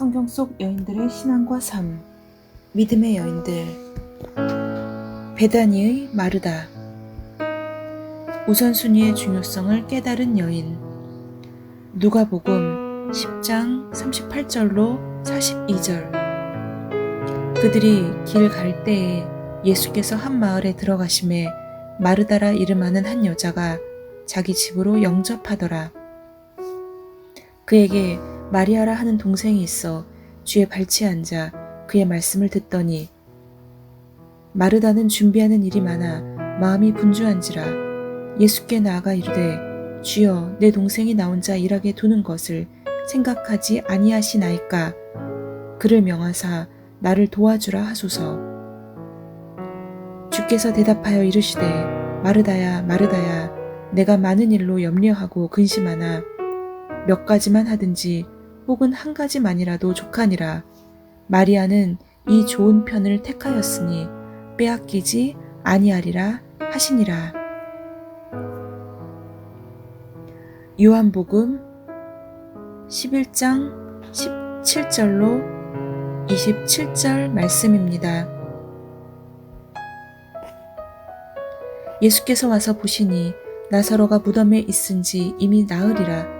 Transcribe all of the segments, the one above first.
성경 속 여인들의 신앙과 삶, 믿음의 여인들, 베다니의 마르다, 우선순위의 중요성을 깨달은 여인, 누가복음 10장 38절로 42절. 그들이 길 갈 때에 예수께서 한 마을에 들어가심에 마르다라 이름하는 한 여자가 자기 집으로 영접하더라. 그에게 마리아라 하는 동생이 있어 쥐에 발치 앉아 그의 말씀을 듣더니 마르다는 준비하는 일이 많아 마음이 분주한지라 예수께 나아가 이르되 주여 내 동생이 나 혼자 일하게 두는 것을 생각하지 아니하시나이까? 그를 명하사 나를 도와주라 하소서. 주께서 대답하여 이르시되 마르다야 마르다야 내가 많은 일로 염려하고 근심하나 몇 가지만 하든지 혹은 한 가지만이라도 족하니라. 마리아는 이 좋은 편을 택하였으니 빼앗기지 아니하리라 하시니라. 요한복음 11장 17절로 27절 말씀입니다. 예수께서 와서 보시니 나사로가 무덤에 있은지 이미 나으리라.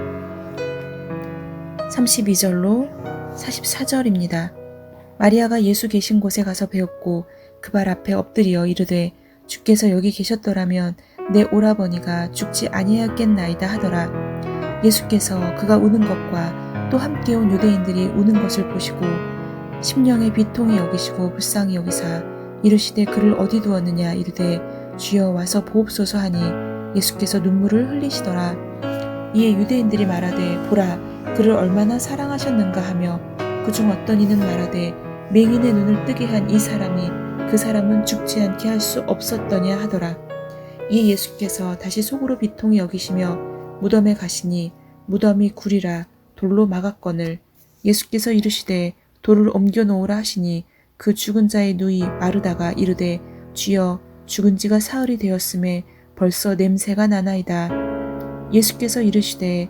32절로 44절입니다. 마리아가 예수 계신 곳에 가서 배웠고 그 발 앞에 엎드려 이르되 주께서 여기 계셨더라면 내 오라버니가 죽지 아니하였겠나이다 하더라. 예수께서 그가 우는 것과 또 함께 온 유대인들이 우는 것을 보시고 심령의 비통이 여기시고 불쌍히 여기사 이르시되 그를 어디 두었느냐 이르되 주여 와서 보옵소서 하니 예수께서 눈물을 흘리시더라. 이에 유대인들이 말하되 보라 그를 얼마나 사랑하셨는가 하며 그중 어떤 이는 말하되 맹인의 눈을 뜨게 한 이 사람이 그 사람은 죽지 않게 할 수 없었더냐 하더라. 이에 예수께서 다시 속으로 비통히 여기시며 무덤에 가시니 무덤이 구리라 돌로 막았거늘 예수께서 이르시되 돌을 옮겨 놓으라 하시니 그 죽은 자의 누이 마르다가 이르되 주여 죽은 지가 사흘이 되었음에 벌써 냄새가 나나이다. 예수께서 이르시되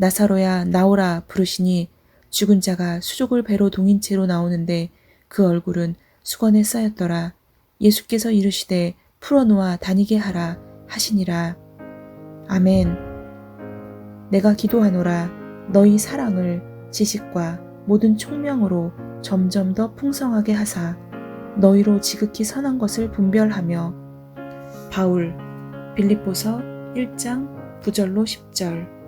나사로야 나오라 부르시니 죽은 자가 수족을 배로 동인 채로 나오는데 그 얼굴은 수건에 쌓였더라. 예수께서 이르시되 풀어놓아 다니게 하라 하시니라. 아멘. 내가 기도하노라 너희 사랑을 지식과 모든 총명으로 점점 더 풍성하게 하사 너희로 지극히 선한 것을 분별하며 바울 빌립보서 1장 9절로 10절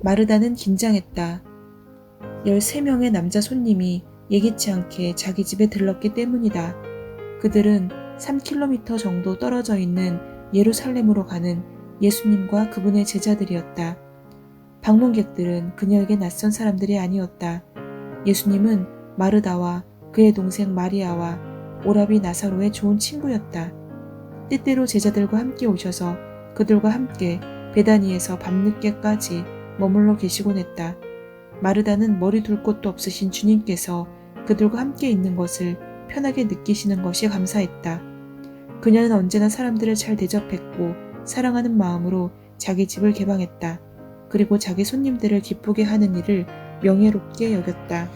마르다는 긴장했다. 13명의 남자 손님이 예기치 않게 자기 집에 들렀기 때문이다. 그들은 3km 정도 떨어져 있는 예루살렘으로 가는 예수님과 그분의 제자들이었다. 방문객들은 그녀에게 낯선 사람들이 아니었다. 예수님은 마르다와 그의 동생 마리아와 오라비 나사로의 좋은 친구였다. 때때로 제자들과 함께 오셔서 그들과 함께 베다니에서 밤늦게까지 머물러 계시곤 했다. 마르다는 머리 둘 곳도 없으신 주님께서 그들과 함께 있는 것을 편하게 느끼시는 것이 감사했다. 그녀는 언제나 사람들을 잘 대접했고 사랑하는 마음으로 자기 집을 개방했다. 그리고 자기 손님들을 기쁘게 하는 일을 명예롭게 여겼다.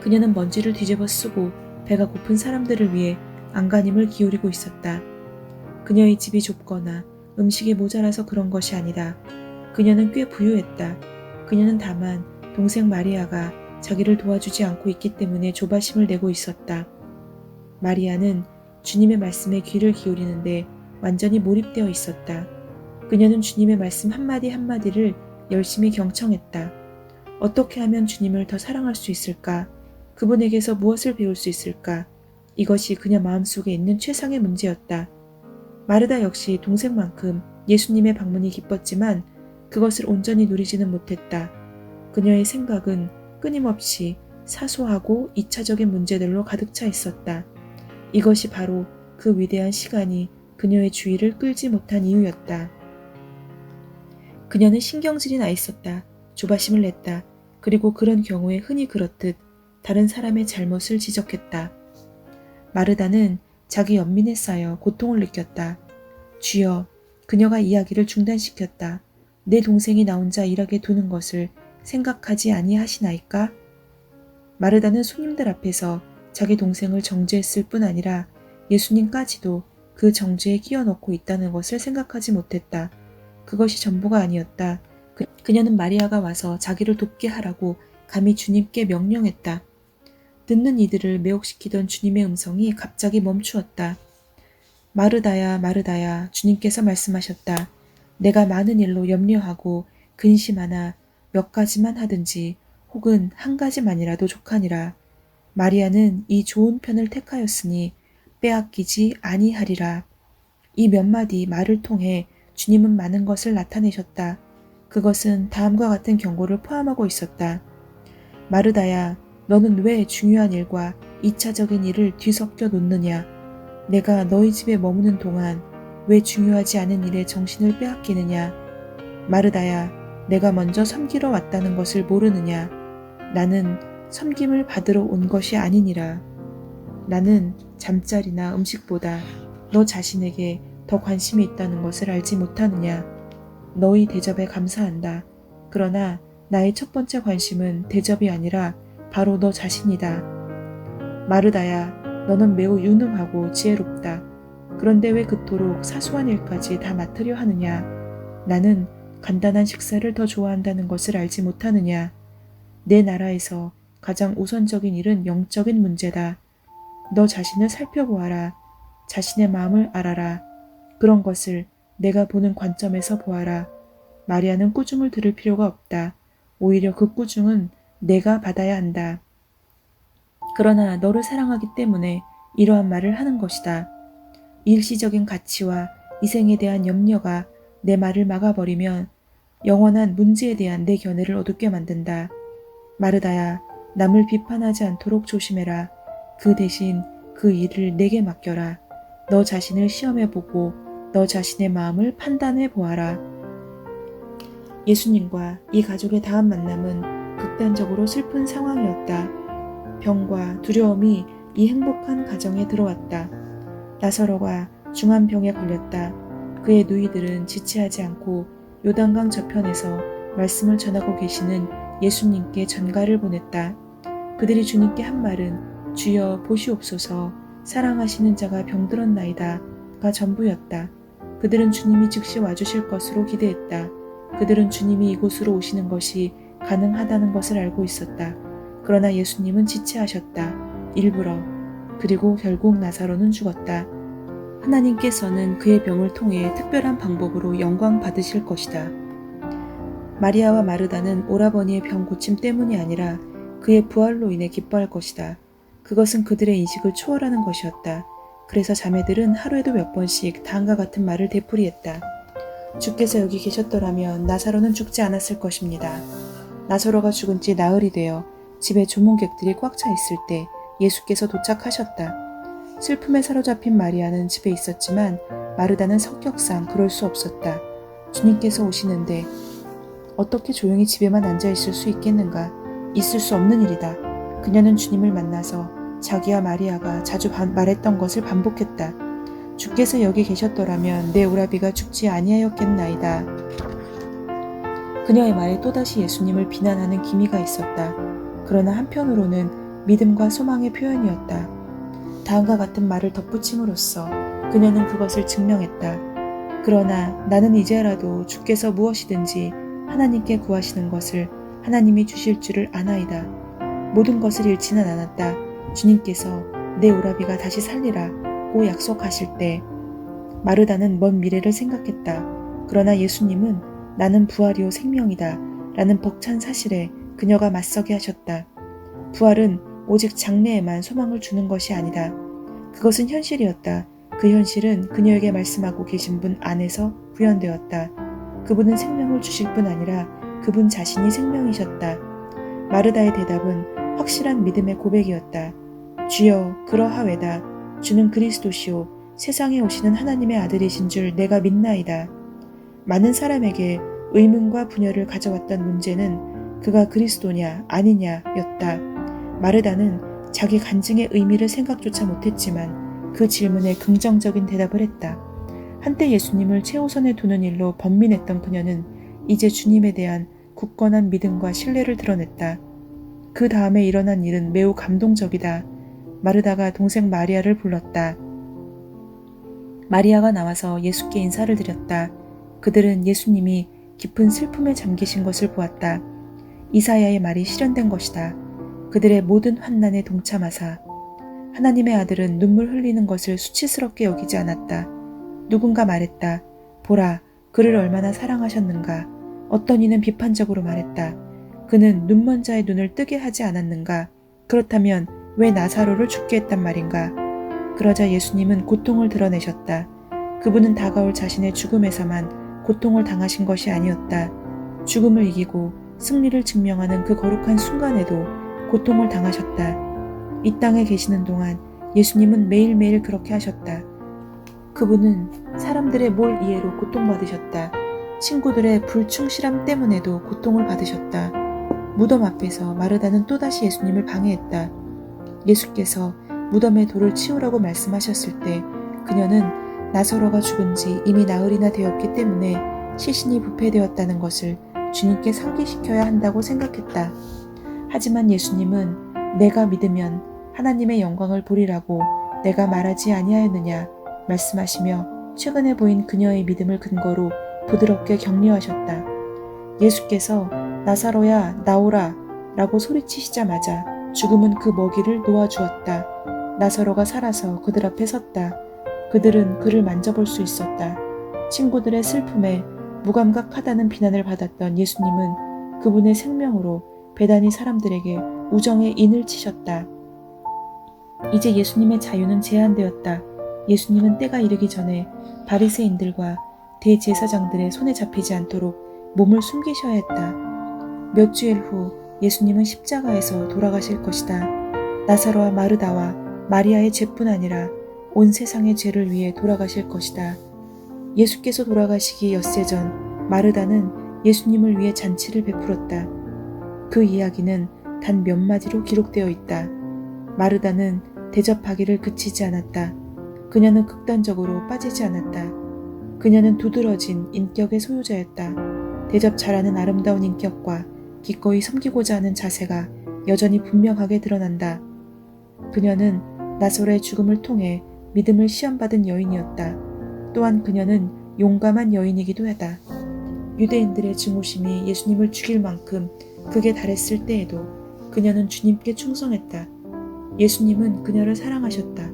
그녀는 먼지를 뒤집어 쓰고 배가 고픈 사람들을 위해 안간힘을 기울이고 있었다. 그녀의 집이 좁거나 음식이 모자라서 그런 것이 아니다. 그녀는 꽤 부유했다. 그녀는 다만 동생 마리아가 자기를 도와주지 않고 있기 때문에 조바심을 내고 있었다. 마리아는 주님의 말씀에 귀를 기울이는데 완전히 몰입되어 있었다. 그녀는 주님의 말씀 한마디 한마디를 열심히 경청했다. 어떻게 하면 주님을 더 사랑할 수 있을까? 그분에게서 무엇을 배울 수 있을까? 이것이 그녀 마음속에 있는 최상의 문제였다. 마르다 역시 동생만큼 예수님의 방문이 기뻤지만 그것을 온전히 누리지는 못했다. 그녀의 생각은 끊임없이 사소하고 이차적인 문제들로 가득 차 있었다. 이것이 바로 그 위대한 시간이 그녀의 주의를 끌지 못한 이유였다. 그녀는 신경질이 나 있었다. 조바심을 냈다. 그리고 그런 경우에 흔히 그렇듯 다른 사람의 잘못을 지적했다. 마르다는 자기 연민에 쌓여 고통을 느꼈다. 주여, 그녀가 이야기를 중단시켰다. 내 동생이 나 혼자 일하게 두는 것을 생각하지 아니하시나이까? 마르다는 손님들 앞에서 자기 동생을 정죄했을 뿐 아니라 예수님까지도 그 정죄에 끼워 넣고 있다는 것을 생각하지 못했다. 그것이 전부가 아니었다. 그, 그녀는 마리아가 와서 자기를 돕게 하라고 감히 주님께 명령했다. 듣는 이들을 매혹시키던 주님의 음성이 갑자기 멈추었다. 마르다야, 마르다야, 주님께서 말씀하셨다. 내가 많은 일로 염려하고 근심하나 몇 가지만 하든지 혹은 한 가지만이라도 족하니라. 마리아는 이 좋은 편을 택하였으니 빼앗기지 아니하리라. 이 몇 마디 말을 통해 주님은 많은 것을 나타내셨다. 그것은 다음과 같은 경고를 포함하고 있었다. 마르다야, 너는 왜 중요한 일과 이차적인 일을 뒤섞여 놓느냐? 내가 너희 집에 머무는 동안 왜 중요하지 않은 일에 정신을 빼앗기느냐? 마르다야, 내가 먼저 섬기러 왔다는 것을 모르느냐? 나는 섬김을 받으러 온 것이 아니니라. 나는 잠자리나 음식보다 너 자신에게 더 관심이 있다는 것을 알지 못하느냐? 너희 대접에 감사한다. 그러나 나의 첫 번째 관심은 대접이 아니라 바로 너 자신이다. 마르다야, 너는 매우 유능하고 지혜롭다. 그런데 왜 그토록 사소한 일까지 다 맡으려 하느냐? 나는 간단한 식사를 더 좋아한다는 것을 알지 못하느냐? 내 나라에서 가장 우선적인 일은 영적인 문제다. 너 자신을 살펴보아라. 자신의 마음을 알아라. 그런 것을 내가 보는 관점에서 보아라. 마리아는 꾸중을 들을 필요가 없다. 오히려 그 꾸중은 내가 받아야 한다. 그러나 너를 사랑하기 때문에 이러한 말을 하는 것이다. 일시적인 가치와 이생에 대한 염려가 내 말을 막아버리면 영원한 문제에 대한 내 견해를 어둡게 만든다. 마르다야, 남을 비판하지 않도록 조심해라. 그 대신 그 일을 내게 맡겨라. 너 자신을 시험해보고 너 자신의 마음을 판단해 보아라. 예수님과 이 가족의 다음 만남은 극단적으로 슬픈 상황이었다. 병과 두려움이 이 행복한 가정에 들어왔다. 나서로가 중한 병에 걸렸다. 그의 누이들은 지체하지 않고 요단강 저편에서 말씀을 전하고 계시는 예수님께 전가를 보냈다. 그들이 주님께 한 말은 주여 보시옵소서 사랑하시는 자가 병들었나이다 가 전부였다. 그들은 주님이 즉시 와주실 것으로 기대했다. 그들은 주님이 이곳으로 오시는 것이 가능하다는 것을 알고 있었다. 그러나 예수님은 지체하셨다. 일부러. 그리고 결국 나사로는 죽었다. 하나님께서는 그의 병을 통해 특별한 방법으로 영광 받으실 것이다. 마리아와 마르다는 오라버니의 병 고침 때문이 아니라 그의 부활로 인해 기뻐할 것이다. 그것은 그들의 인식을 초월하는 것이었다. 그래서 자매들은 하루에도 몇 번씩 다음과 같은 말을 되풀이했다. 주께서 여기 계셨더라면 나사로는 죽지 않았을 것입니다. 나사로가 죽은 지 나흘이 되어 집에 조문객들이 꽉 차 있을 때 예수께서 도착하셨다. 슬픔에 사로잡힌 마리아는 집에 있었지만 마르다는 성격상 그럴 수 없었다. 주님께서 오시는데 어떻게 조용히 집에만 앉아 있을 수 있겠는가? 있을 수 없는 일이다. 그녀는 주님을 만나서 자기와 마리아가 자주 반- 말했던 것을 반복했다. 주께서 여기 계셨더라면 내 오라비가 죽지 아니하였겠나이다. 그녀의 말에 또다시 예수님을 비난하는 기미가 있었다. 그러나 한편으로는 믿음과 소망의 표현이었다. 다음과 같은 말을 덧붙임으로써 그녀는 그것을 증명했다. 그러나 나는 이제라도 주께서 무엇이든지 하나님께 구하시는 것을 하나님이 주실 줄을 아나이다. 모든 것을 잃지는 않았다. 주님께서 내 오라비가 다시 살리라고 약속하실 때 마르다는 먼 미래를 생각했다. 그러나 예수님은 나는 부활이요 생명이다 라는 벅찬 사실에 그녀가 맞서게 하셨다. 부활은 오직 장래에만 소망을 주는 것이 아니다. 그것은 현실이었다. 그 현실은 그녀에게 말씀하고 계신 분 안에서 구현되었다. 그분은 생명을 주실 뿐 아니라 그분 자신이 생명이셨다. 마르다의 대답은 확실한 믿음의 고백이었다. 주여 그러하외다. 주는 그리스도시요 세상에 오시는 하나님의 아들이신 줄 내가 믿나이다. 많은 사람에게 의문과 분열을 가져왔던 문제는 그가 그리스도냐 아니냐였다. 마르다는 자기 간증의 의미를 생각조차 못했지만 그 질문에 긍정적인 대답을 했다. 한때 예수님을 최우선에 두는 일로 번민했던 그녀는 이제 주님에 대한 굳건한 믿음과 신뢰를 드러냈다. 그 다음에 일어난 일은 매우 감동적이다. 마르다가 동생 마리아를 불렀다. 마리아가 나와서 예수께 인사를 드렸다. 그들은 예수님이 깊은 슬픔에 잠기신 것을 보았다. 이사야의 말이 실현된 것이다. 그들의 모든 환난에 동참하사 하나님의 아들은 눈물 흘리는 것을 수치스럽게 여기지 않았다. 누군가 말했다. 보라, 그를 얼마나 사랑하셨는가. 어떤 이는 비판적으로 말했다. 그는 눈먼 자의 눈을 뜨게 하지 않았는가. 그렇다면 왜 나사로를 죽게 했단 말인가. 그러자 예수님은 고통을 드러내셨다. 그분은 다가올 자신의 죽음에서만 고통을 당하신 것이 아니었다. 죽음을 이기고 승리를 증명하는 그 거룩한 순간에도 고통을 당하셨다. 이 땅에 계시는 동안 예수님은 매일매일 그렇게 하셨다. 그분은 사람들의 몰 이해로 고통받으셨다. 친구들의 불충실함 때문에도 고통을 받으셨다. 무덤 앞에서 마르다는 또다시 예수님을 방해했다. 예수께서 무덤의 돌을 치우라고 말씀하셨을 때 그녀는 나서로가 죽은 지 이미 나흘이나 되었기 때문에 시신이 부패되었다는 것을 주님께 상기시켜야 한다고 생각했다. 하지만 예수님은 내가 믿으면 하나님의 영광을 보리라고 내가 말하지 아니하였느냐 말씀하시며 최근에 보인 그녀의 믿음을 근거로 부드럽게 격려하셨다. 예수께서 나사로야 나오라 라고 소리치시자마자 죽음은 그 먹이를 놓아주었다. 나사로가 살아서 그들 앞에 섰다. 그들은 그를 만져볼 수 있었다. 친구들의 슬픔에 무감각하다는 비난을 받았던 예수님은 그분의 생명으로 배단이 사람들에게 우정의 인을 치셨다. 이제 예수님의 자유는 제한되었다. 예수님은 때가 이르기 전에 바리새인들과 대제사장들의 손에 잡히지 않도록 몸을 숨기셔야 했다. 몇 주일 후 예수님은 십자가에서 돌아가실 것이다. 나사로와 마르다와 마리아의 죄뿐 아니라 온 세상의 죄를 위해 돌아가실 것이다. 예수께서 돌아가시기 엿새 전 마르다는 예수님을 위해 잔치를 베풀었다. 그 이야기는 단 몇 마디로 기록되어 있다. 마르다는 대접하기를 그치지 않았다. 그녀는 극단적으로 빠지지 않았다. 그녀는 두드러진 인격의 소유자였다. 대접 잘하는 아름다운 인격과 기꺼이 섬기고자 하는 자세가 여전히 분명하게 드러난다. 그녀는 나솔의 죽음을 통해 믿음을 시험받은 여인이었다. 또한 그녀는 용감한 여인이기도 하다. 유대인들의 증오심이 예수님을 죽일 만큼 극에 달했을 때에도 그녀는 주님께 충성했다. 예수님은 그녀를 사랑하셨다.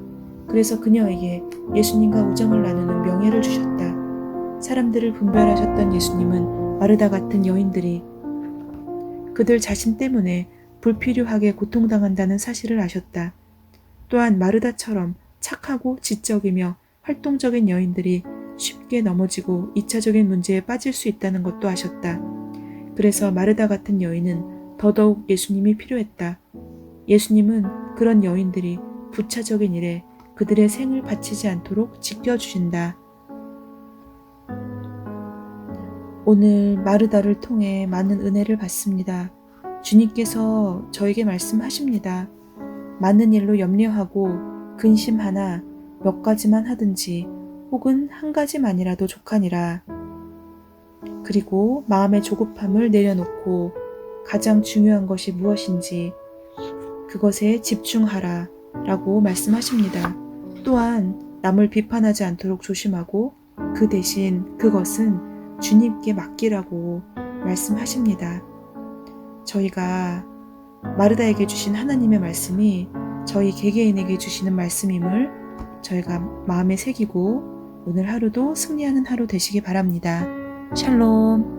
그래서 그녀에게 예수님과 우정을 나누는 명예를 주셨다. 사람들을 분별하셨던 예수님은 마르다 같은 여인들이 그들 자신 때문에 불필요하게 고통당한다는 사실을 아셨다. 또한 마르다처럼 착하고 지적이며 활동적인 여인들이 쉽게 넘어지고 2차적인 문제에 빠질 수 있다는 것도 아셨다. 그래서 마르다 같은 여인은 더더욱 예수님이 필요했다. 예수님은 그런 여인들이 부차적인 일에 그들의 생을 바치지 않도록 지켜주신다. 오늘 마르다를 통해 많은 은혜를 받습니다. 주님께서 저에게 말씀하십니다. 많은 일로 염려하고 근심 하나 몇 가지만 하든지 혹은 한 가지만이라도 족하니라. 그리고 마음의 조급함을 내려놓고 가장 중요한 것이 무엇인지 그것에 집중하라 라고 말씀하십니다. 또한 남을 비판하지 않도록 조심하고 그 대신 그것은 주님께 맡기라고 말씀하십니다. 저희가 마르다에게 주신 하나님의 말씀이 저희 개개인에게 주시는 말씀임을 저희가 마음에 새기고 오늘 하루도 승리하는 하루 되시기 바랍니다. 샬롬.